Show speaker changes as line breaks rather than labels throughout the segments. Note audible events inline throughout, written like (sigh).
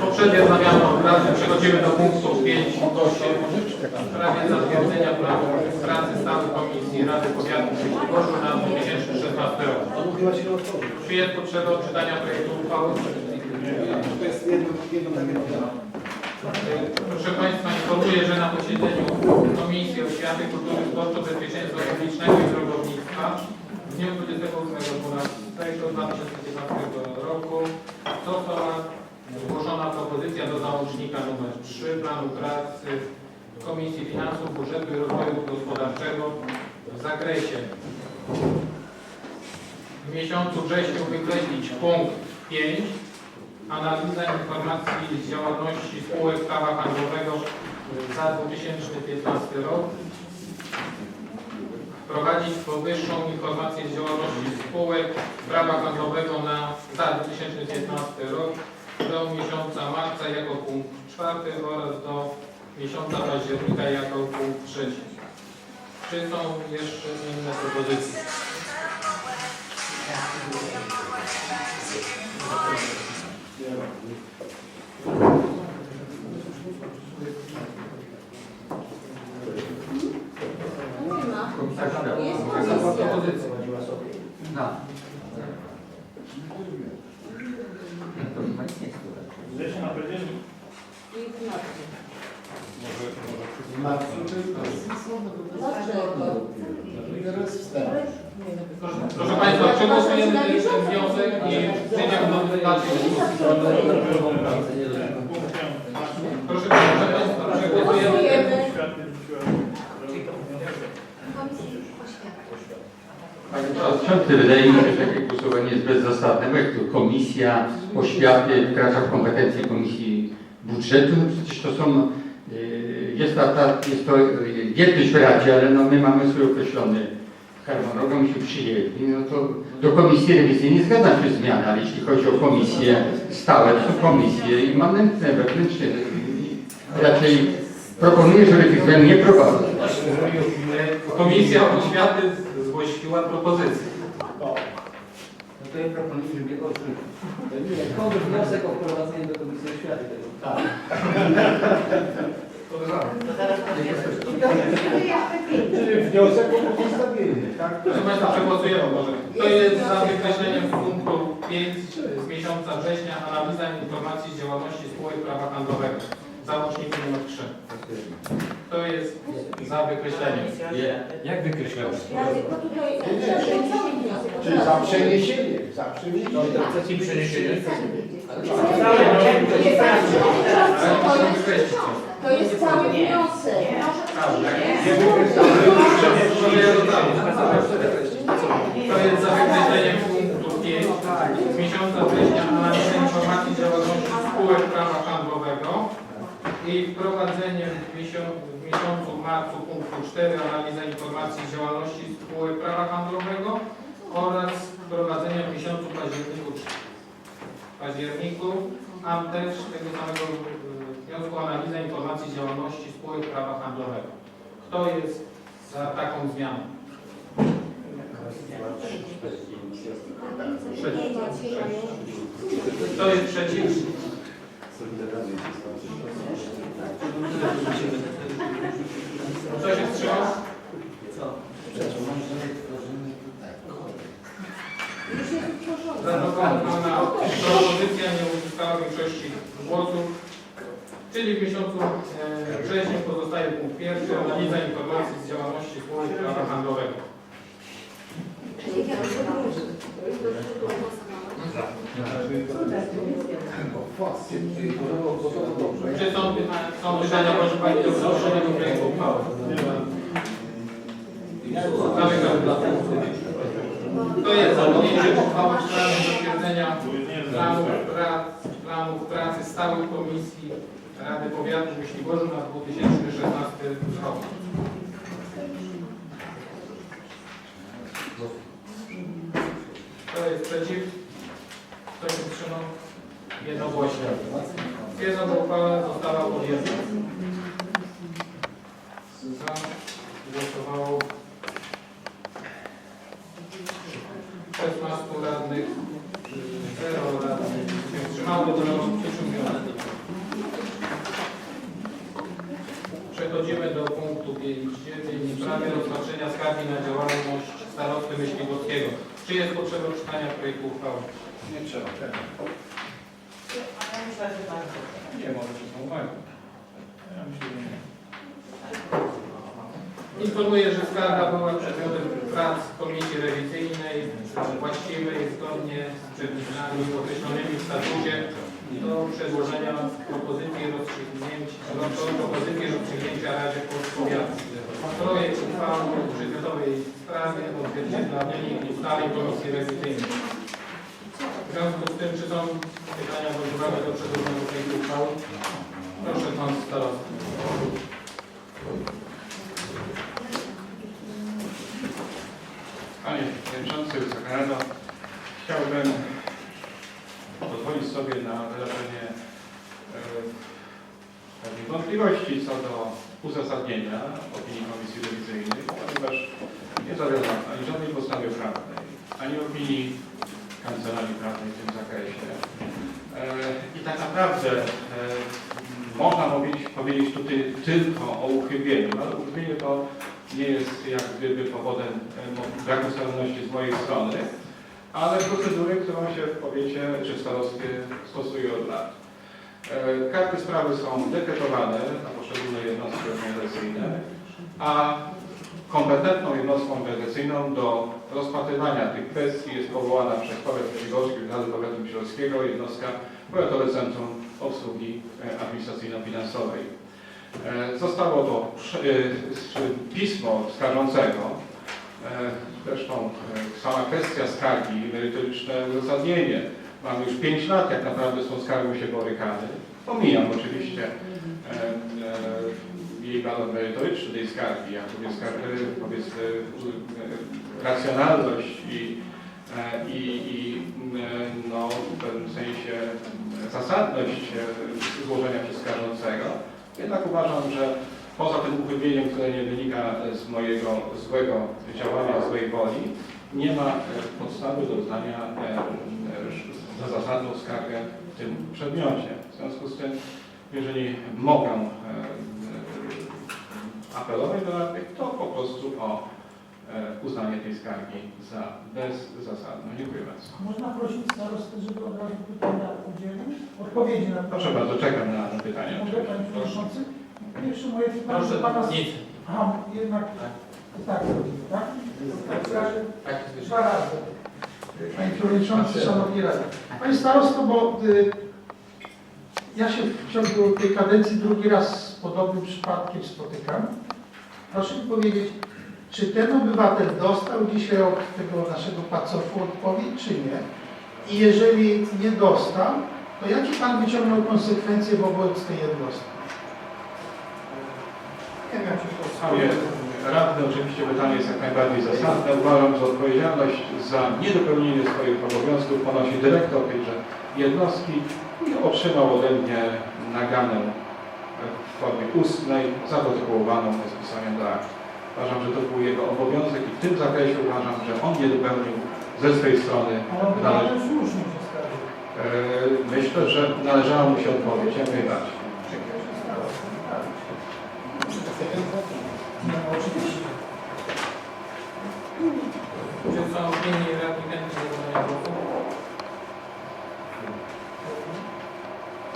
Poprzednio zamawiano obrazy. Przechodzimy do punktu 5 w sprawie zatwierdzenia planu pracy stałej Komisji Rady Powiatu Myśliwoszu na 2016 rok. Czy jest potrzeba odczytania projektu uchwały?
To jest jedno, jedno takie
Proszę Państwa, informuję, że na posiedzeniu Komisji Oświaty, Kultury, Sportu, Bezpieczeństwa Publicznego i Drogownictwa w dniu 28.12.2015 roku została zgłoszona propozycja do załącznika nr 3 planu pracy Komisji Finansów, Budżetu i Rozwoju Gospodarczego w zakresie w miesiącu wrześniu wykreślić punkt 5 Analiza informacji z działalności spółek prawa handlowego za 2015 rok. Wprowadzić powyższą informację z działalności spółek prawa handlowego na za 2015 rok do miesiąca marca jako punkt czwarty oraz do miesiąca października jako punkt trzeci. Czy są jeszcze inne propozycje
ma. Jest
Taka była
komisja.
propozycja.
No. To chyba nie jest tutaj.
Września na październik.
I w marcu.
W marcu
Dlaczego?
teraz wstęp.
Proszę, Państwa, przegłosujemy ten wniosek i przejdziemy do. Proszę Państwa, przegłosujemy.
Głosujemy.
Panie Przewodniczący, wydaje mi się, że takie głosowanie jest bezzasadne, bo jak to Komisja Oświaty wkracza w kompetencje Komisji Budżetu, no przecież to są, y, jest, ta, ta, jest to y, jedność w Radzie, ale no my mamy swój określony harmonogram, myśmy przyjęli, no to do Komisji Rewizyjnej zgadzam się zmiany, ale jeśli chodzi o komisje stałe, to komisje immanentne, wewnętrzne. Raczej proponuję, żeby tych zmian nie prowadzić.
Komisja Oświaty zgłosiła propozycję.
No to ja proponuję, żeby go odrzucić.
Skąd wniosek o wprowadzenie do Komisji Oświaty tego? (laughs)
Czyli wniosek o pozostawienie, tak?
Proszę Państwa, przegłosujemy może. To jest za wykreśleniem punktu 5 z miesiąca września analiza informacji z działalności spółek prawa handlowego. Załącznik nr 3. To jest za wykreśleniem.
Jak
wniosek.
Czyli za przeniesienie, za przeniesienie.
No to chcecie przeniesienie?
Ale proszę wykreślić to.
Jest cały wniosek.
Dodam. To jest za wykreśleniem punktu 5 z miesiąca września analiza informacji działalności spółek prawa handlowego i wprowadzeniem w miesiącu, w miesiącu marcu punktu 4 analiza informacji z działalności spółek prawa handlowego oraz wprowadzeniem w miesiącu październiku, październiku a też tego samego wniosku analiza informacji z działalności spółek prawa handlowego. Kto jest za taką zmianą? Kto jest przeciw się wstrzymał?
Już jest utworzone.
Zaproponowana propozycja nie uzyskała większości głosów, czyli w miesiącu e, wrześniu pozostaje punkt pierwszy, analiza informacji z działalności spółek prawa handlowego. Czy są, pytania- są pytania, proszę Państwa, do wnoszenia do projektu uchwały? Zamykam debatę. To jest za podjęciem uchwały w sprawie zatwierdzenia planu prac, planów pracy stałych komisji Rady Powiatu w Myśliborzu na 2016 rok. Kto jest przeciw? Kto się wstrzymał? Jednogłośnie. Stwierdzam, że uchwała została podjęta. Za głosowało 16 radnych, 0 radnych, uchwały do przyciągnione. Przechodzimy do punktu 5.9. Sprawie rozpatrzenia skargi na działalność starosty Myśliwskiego. Czy jest potrzeba czytania projektu uchwały?
Nie trzeba.
Nie, może się są uwagi. Informuję, że skarga była przedmiotem prac Komisji Rewizyjnej właściwej zgodnie z przepisami określonymi w statucie do przedłożenia propozycji rozstrzygnięcia, do propozycji rozstrzygnięcia Radzie Powiatu. Projekt uchwały w przedmiotowej sprawie odzwierciedla wynik ustaleń Komisji Rewizyjnej. W związku z tym, czy są pytania bądź uwagi do przedłożonego projektu uchwały? Proszę pan starosty.
Panie Przewodniczący, Wysoka Rado, chciałbym pozwolić sobie na wyrażenie pewnych wątpliwości co do uzasadnienia opinii Komisji Rewizyjnej, ponieważ nie zawiodłam ani żadnej podstawie prawnej, ani opinii Kancelarii Prawnej w tym zakresie. E, I tak naprawdę e, można powiedzieć tu ty, tylko o uchybieniu, ale uchybienie to nie jest jak gdyby powodem e, braku staranności z mojej strony, ale procedury, którą się w powiecie czy starostwie stosuje od lat. E, Karty sprawy są dekretowane na poszczególne jednostki organizacyjne, a kompetentną jednostką organizacyjną do rozpatrywania tych kwestii jest powołana przez powiat Myśliwski, Rady Powiatu Myśliwskiego jednostka Powiatowe Centrum Obsługi e, Administracyjno-Finansowej. E, Zostało to pismo skarżącego. E, Zresztą e, sama kwestia skargi, merytoryczne uzasadnienie. Mamy już 5 lat jak naprawdę z tą skargą się borykamy. Pomijam oczywiście e, jej walor merytoryczny tej skargi, jak powiedzmy racjonalność i, i, i no, w pewnym sensie zasadność złożenia przez skarżącego. Jednak uważam, że poza tym uchybieniem, które nie wynika z mojego złego działania, złej woli, nie ma e, podstawy do uznania e, e, za zasadną skargę w tym przedmiocie. W związku z tym, jeżeli mogę apelować do radnych, to po prostu o uznanie tej skargi za bezzasadną. Dziękuję bardzo.
Można prosić starostę, żeby od razu pytania udzielił? Odpowiedzi na
Proszę bardzo, czekam na na pytania.
Mogę, panie przewodniczący? Pierwsze moje pytanie
Proszę,
do pana...
nic.
Aha, jednak tak robimy, tak? Tak,
Tak jest
Dwa razy. Panie Przewodniczący, Szanowni Radni. Panie Starosto, bo y, ja się w ciągu tej kadencji drugi raz z podobnym przypadkiem spotykam. Proszę mi powiedzieć, czy ten obywatel dostał dzisiaj od tego naszego pacofu odpowiedź, czy nie? I jeżeli nie dostał, to jakie Pan wyciągnął konsekwencje wobec tej jednostki? Nie wiem, czy to
Panie radny, oczywiście pytanie jest jak najbardziej zasadne. Uważam, że odpowiedzialność za niedopełnienie swoich obowiązków ponosi dyrektor tejże jednostki i otrzymał ode mnie naganę w formie ustnej, zaprotokołowaną bez pisania do akt. Uważam, że to był jego obowiązek i w tym zakresie uważam, że on nie dopełnił ze swojej strony
Ale
należy. E, Myślę, że należało mu się odpowiedź. Jak najbardziej. Dziękuję.
No, oczywiście.
Czy są opinie radnych chętnych do zabrania głosu?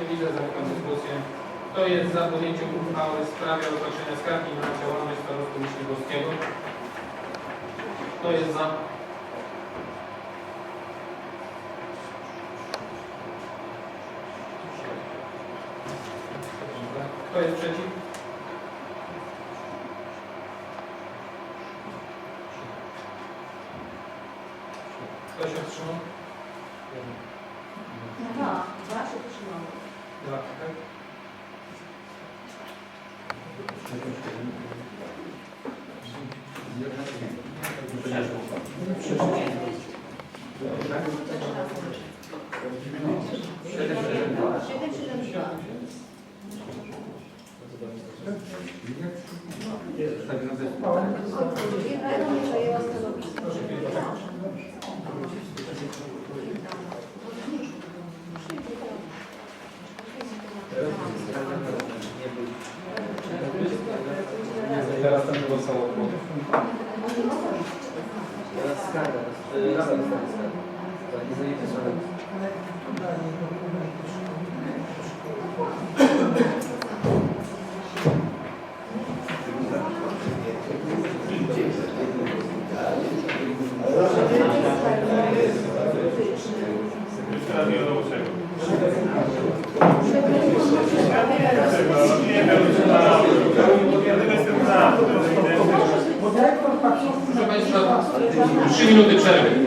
Nie widzę, zamykam dyskusję. Kto jest za podjęciem uchwały w sprawie rozpatrzenia skargi na działalność starosty Myśliwskiego? Kto jest za? Kto jest przeciw? Kto się wstrzymał?
Aha, dwa się trzymały.
Dwa, tak?
Jedna nie zajęła stanowiska.
Skarga, y, rada dostaje
3 minuty przerwy.